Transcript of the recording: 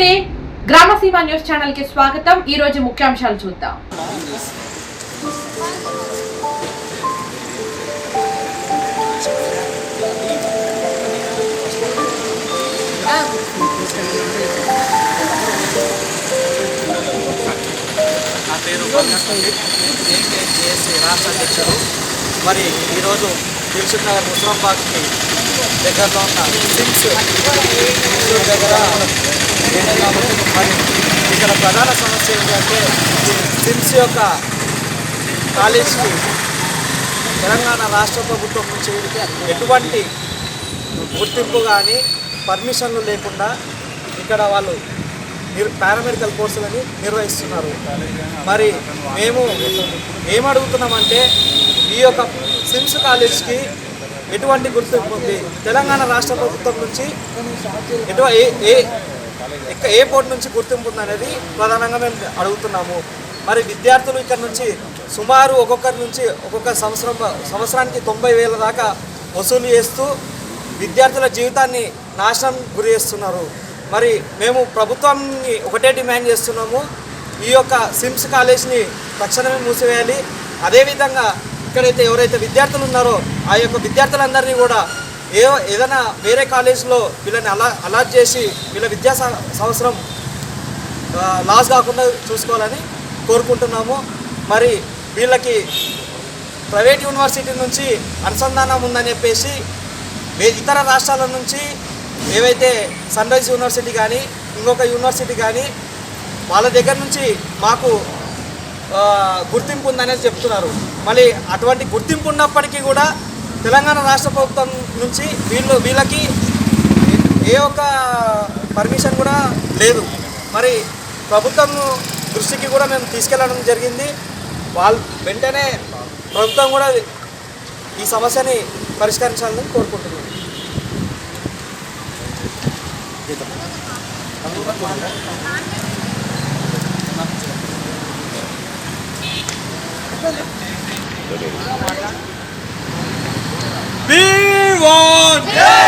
నమస్తే. గ్రామసీమ న్యూస్ ఛానల్కి స్వాగతం. ఈ రోజు ముఖ్యాంశాలు చూద్దాం. నా పేరు బంగారు ఏకేజేఏసీ రాష్ట్ర అధ్యక్షుడు. మరి ఈరోజు దిల్సుఖ్ నగర్ ముస్లాంబాగ్కి దగ్గరలో ఉన్న సిమ్స్ సిమ్స్ దగ్గర కాబట్టి మరి ఇక్కడ ప్రధాన సమస్య ఏంటంటే సిమ్స్ యొక్క కాలేజ్కి తెలంగాణ రాష్ట్ర ప్రభుత్వం నుంచి ఎటువంటి గుర్తింపు కానీ పర్మిషన్లు లేకుండా ఇక్కడ వాళ్ళు మీరు పారామెడికల్ కోర్సులని నిర్వహిస్తున్నారు. మరి మేము ఏమడుగుతున్నామంటే ఈ యొక్క సిమ్స్ కాలేజ్కి ఎటువంటి గుర్తింపు ఉంది? తెలంగాణ రాష్ట్ర ప్రభుత్వం నుంచి ఎటువంటి ఏ ఇంకా ఎక్క ఏ బోర్డు నుంచి గుర్తింపు అనేది ప్రధానంగా మేము అడుగుతున్నాము. మరి విద్యార్థులు ఇక్కడ నుంచి సుమారు ఒక్కొక్కరి నుంచి ఒక్కొక్క సంవత్సరం సంవత్సరానికి తొంభై వేల దాకా వసూలు చేస్తూ విద్యార్థుల జీవితాన్ని నాశనం గురి చేస్తున్నారు. మరి మేము ప్రభుత్వాన్ని ఒకటే డిమాండ్ చేస్తున్నాము. ఈ యొక్క సిమ్స్ కాలేజ్ని తక్షణమే మూసివేయాలి. అదేవిధంగా ఇక్కడైతే ఎవరైతే విద్యార్థులు ఉన్నారో ఆ యొక్క విద్యార్థులందరినీ కూడా ఏ ఏదైనా వేరే కాలేజ్లో వీళ్ళని అలా అలాట్ చేసి వీళ్ళ విద్యా సంవత్సరం లాస్ కాకుండా చూసుకోవాలని కోరుకుంటున్నాము. మరి వీళ్ళకి ప్రైవేట్ యూనివర్సిటీ నుంచి అనుసంధానం ఉందని చెప్పేసి ఇతర రాష్ట్రాల నుంచి ఏవైతే సన్ రైజ్ యూనివర్సిటీ కానీ ఇంకొక యూనివర్సిటీ కానీ వాళ్ళ దగ్గర నుంచి మాకు గుర్తింపు ఉందనేది చెప్తున్నారు. మళ్ళీ అటువంటి గుర్తింపు ఉన్నప్పటికీ కూడా తెలంగాణ రాష్ట్ర ప్రభుత్వం నుంచి వీళ్ళు వీళ్ళకి ఏ ఒక్క పర్మిషన్ కూడా లేదు. మరి ప్రభుత్వం దృష్టికి కూడా మేము తీసుకెళ్ళడం జరిగింది. వాళ్ళు వెంటనే ప్రభుత్వం కూడా ఈ సమస్యని పరిష్కరించాలని కోరుకుంటున్నాను Thank B1! Yeah!